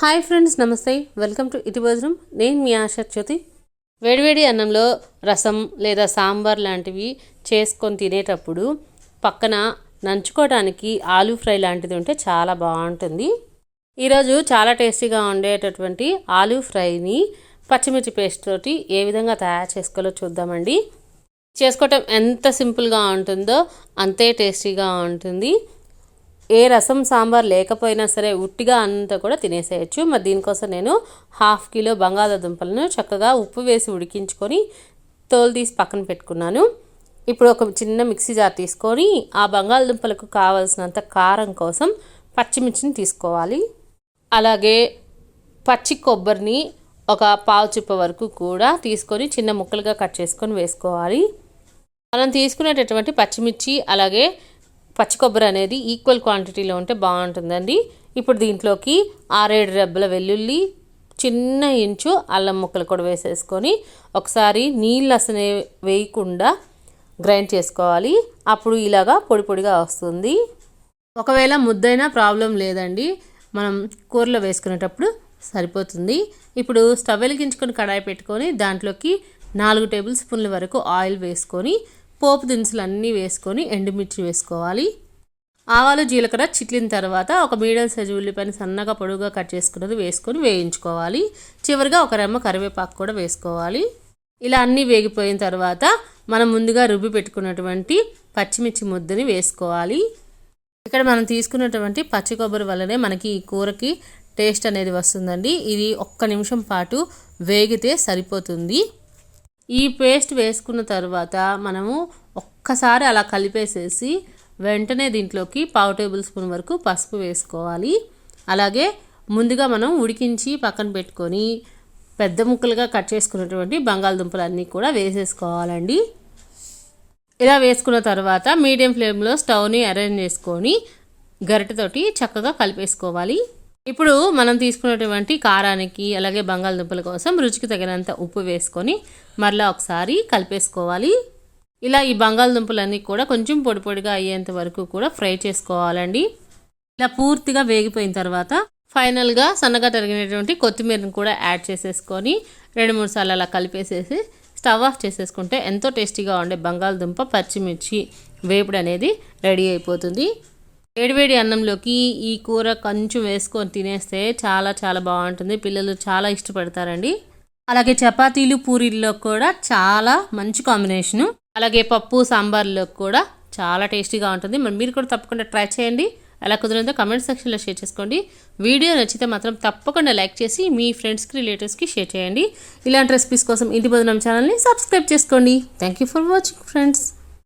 Hi friends నమస్తే. Welcome to ఇటు భోజనం. నేను మీ ఆశా జ్యోతి. వేడివేడి అన్నంలో రసం లేదా సాంబార్ లాంటివి చేసుకొని తినేటప్పుడు పక్కన నంచుకోవడానికి ఆలూ ఫ్రై లాంటిది ఉంటే చాలా బాగుంటుంది. ఈరోజు చాలా టేస్టీగా ఉండేటటువంటి ఆలూ ఫ్రైని పచ్చిమిర్చి పేస్ట్ తోటి ఏ విధంగా తయారు చేసుకోవాలో చూద్దామండి. చేసుకోవటం ఎంత సింపుల్గా ఉంటుందో అంతే టేస్టీగా ఉంటుంది. ఏ రసం సాంబార్ లేకపోయినా సరే ఉట్టిగా అంతా కూడా తినేసేయచ్చు. మరి దీనికోసం నేను హాఫ్ కిలో బంగాళాదుంపలను చక్కగా ఉప్పు వేసి ఉడికించుకొని తోలు తీసి పక్కన పెట్టుకున్నాను. ఇప్పుడు ఒక చిన్న మిక్సీ జార్ తీసుకొని ఆ బంగాళదుంపలకు కావలసినంత కారం కోసం పచ్చిమిర్చిని తీసుకోవాలి. అలాగే పచ్చి కొబ్బరిని ఒక పావు చిప్ప వరకు కూడా తీసుకొని చిన్న ముక్కలుగా కట్ చేసుకొని వేసుకోవాలి. మనం తీసుకునేటటువంటి పచ్చిమిర్చి అలాగే పచ్చి కొబ్బరి అనేది ఈక్వల్ క్వాంటిటీలో ఉంటే బాగుంటుందండి. ఇప్పుడు దీంట్లోకి ఆరేడు రెబ్బల వెల్లుల్లి చిన్న ఇంచు అల్లం ముక్కలు కూడా వేసేసుకొని ఒకసారి నీళ్ళు అసలు వేయకుండా గ్రైండ్ చేసుకోవాలి. అప్పుడు ఇలాగా పొడి పొడిగా వస్తుంది. ఒకవేళ ముద్దైనా ప్రాబ్లం లేదండి. మనం కూరలో వేసుకునేటప్పుడు సరిపోతుంది. ఇప్పుడు స్టవ్ వెలిగించుకొని కడాయి పెట్టుకొని దాంట్లోకి నాలుగు టేబుల్ స్పూన్ల వరకు ఆయిల్ వేసుకొని పోపు దినుసులు అన్నీ వేసుకొని ఎండుమిర్చి వేసుకోవాలి. ఆవాలు జీలకర్ర చిట్లిన తర్వాత ఒక మీడియం సైజు ఉల్లిపాయని సన్నగా పొడుగుగా కట్ చేసుకున్నది వేసుకొని వేయించుకోవాలి. చివరిగా ఒక రెమ్మ కరివేపాకు కూడా వేసుకోవాలి. ఇలా అన్నీ వేగిపోయిన తర్వాత మనం ముందుగా రుబ్బి పెట్టుకున్నటువంటి పచ్చిమిర్చి ముద్దని వేసుకోవాలి. ఇక్కడ మనం తీసుకున్నటువంటి పచ్చి కొబ్బరి వల్లనే మనకి ఈ కూరకి టేస్ట్ అనేది వస్తుందండి. ఇది ఒక్క నిమిషం పాటు వేగితే సరిపోతుంది. ఈ పేస్ట్ వేసుకున్న తర్వాత మనము ఒక్కసారి అలా కలిపేసేసి వెంటనే దీంట్లోకి పావు టేబుల్ స్పూన్ వరకు పసుపు వేసుకోవాలి. అలాగే ముందుగా మనం ఉడికించి పక్కన పెట్టుకొని పెద్ద ముక్కలుగా కట్ చేసుకున్నటువంటి బంగాళదుంపలు అన్నీ కూడా వేసేసుకోవాలండి. ఇలా వేసుకున్న తర్వాత మీడియం ఫ్లేమ్లో స్టవ్ని అరేంజ్ చేసుకొని గరిటెతోటి చక్కగా కలిపేసుకోవాలి. ఇప్పుడు మనం తీసుకున్నటువంటి కారానికి అలాగే బంగాళదుంపల కోసం రుచికి తగినంత ఉప్పు వేసుకొని మరలా ఒకసారి కలిపేసుకోవాలి. ఇలా ఈ బంగాళదుంపలన్నీ కూడా కొంచెం పొడి పొడిగా అయ్యేంత వరకు కూడా ఫ్రై చేసుకోవాలండి. ఇలా పూర్తిగా వేగిపోయిన తర్వాత ఫైనల్గా సన్నగా తరిగినటువంటి కొత్తిమీరని కూడా యాడ్ చేసేసుకొని రెండు మూడు సార్లు అలా కలిపేసేసి స్టవ్ ఆఫ్ చేసేసుకుంటే ఎంతో టేస్టీగా ఉండే బంగాళదుంప పచ్చిమిర్చి వేపుడు అనేది రెడీ అయిపోతుంది. వేడివేడి అన్నంలోకి ఈ కూర కొంచెం వేసుకొని తినేస్తే చాలా చాలా బాగుంటుంది. పిల్లలు చాలా ఇష్టపడతారండి. అలాగే చపాతీలు పూరీల్లో కూడా చాలా మంచి కాంబినేషను. అలాగే పప్పు సాంబార్లో కూడా చాలా టేస్టీగా ఉంటుంది. మరి మీరు కూడా తప్పకుండా ట్రై చేయండి. ఎలా కుదిరిందో కమెంట్ సెక్షన్లో షేర్ చేసుకోండి. వీడియో నచ్చితే మాత్రం తప్పకుండా లైక్ చేసి మీ ఫ్రెండ్స్కి రిలేటివ్స్కి షేర్ చేయండి. ఇలాంటి రెసిపీస్ కోసం ఇంటి బదునం ఛానల్ని సబ్స్క్రైబ్ చేసుకోండి. Thank you for watching friends.